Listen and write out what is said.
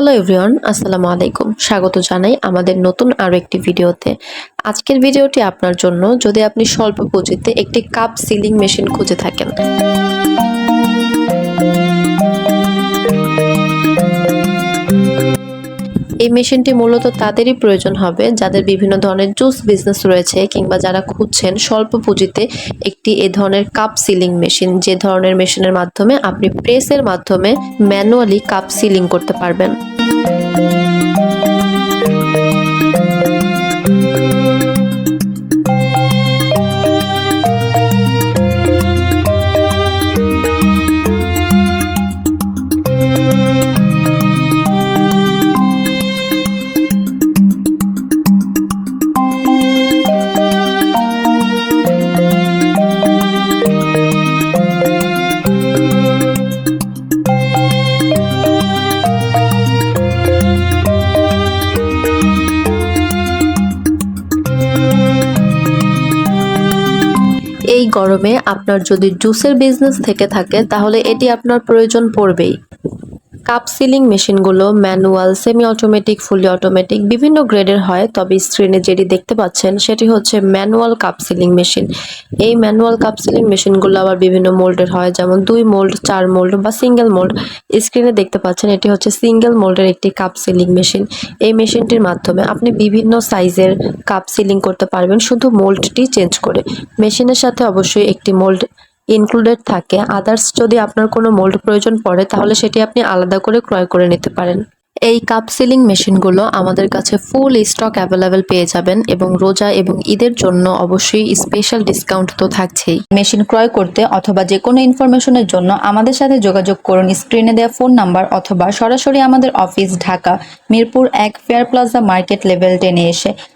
Hello everyone, আসসালামু আলাইকুম। স্বাগত জানাই আমাদের নতুন আরও একটি ভিডিওতে। আজকের ভিডিওটি আপনার জন্য। যদি আপনি স্বল্প পুঁজিতে একটি কাপ সিলিং মেশিন খুঁজে থাকেন। এই মেশিনটি মূলত তাদেরই প্রয়োজন হবে, যাদের বিভিন্ন ধরনের জুস বিজনেস রয়েছে কিংবা যারা খুঁজছেন স্বল্প পুঁজিতে একটি এ ধরনের কাপ সিলিং মেশিন যে ধরনের মেশিনের মাধ্যমে আপনি প্রেসের মাধ্যমে ম্যানুয়ালি কাপ সিলিং করতে পারবেন। এই গরমে আপনার যদি জুসের বিজনেস থেকে থাকে তাহলে এটি আপনার প্রয়োজন পড়বেই। কাপ সিলিং মেশিনগুলো manual semi automatic fully automatic বিভিন্ন গ্রেডের হয়, তবে স্ক্রিনে যেটি দেখতে পাচ্ছেন সেটি হচ্ছে ম্যানুয়াল কাপ সিলিং মেশিন। এই ম্যানুয়াল কাপ সিলিং মেশিনগুলো আবার বিভিন্ন মোল্ডের হয়, যেমন দুই মোল্ড, চার মোল্ড বা সিঙ্গেল মোল্ড। স্ক্রিনে দেখতে পাচ্ছেন এটি হচ্ছে সিঙ্গেল মোল্ডের একটি কাপ সিলিং মেশিন। এই মেশিনটির মাধ্যমে আপনি বিভিন্ন সাইজের কাপ সিলিং করতে পারবেন শুধু মোল্ডটি চেঞ্জ করে। মেশিনের সাথে অবশ্যই একটি মোল্ড ইনক্লুডেড থাকে। আদার্স যদি আপনার কোনো মোল্ড প্রয়োজন পড়ে, তাহলে সেটি আপনি আলাদা করে ক্রয় করে নিতে পারেন। এই কাপ সিলিং মেশিনগুলো আমাদের কাছে ফুল স্টক অ্যাভেলেবেল পেয়ে যাবেন এবং রোজা এবং ঈদের জন্য অবশ্যই স্পেশাল ডিসকাউন্ট তো থাকছেই। মেশিন ক্রয় করতে অথবা যে কোনো ইনফরমেশনের জন্য আমাদের সাথে যোগাযোগ করুন। স্ক্রিনে দেওয়া ফোন নাম্বার অথবা সরাসরি আমাদের অফিস ঢাকা, মিরপুর এক ফেয়ার প্লাজা মার্কেট লেভেল টেনে এসে।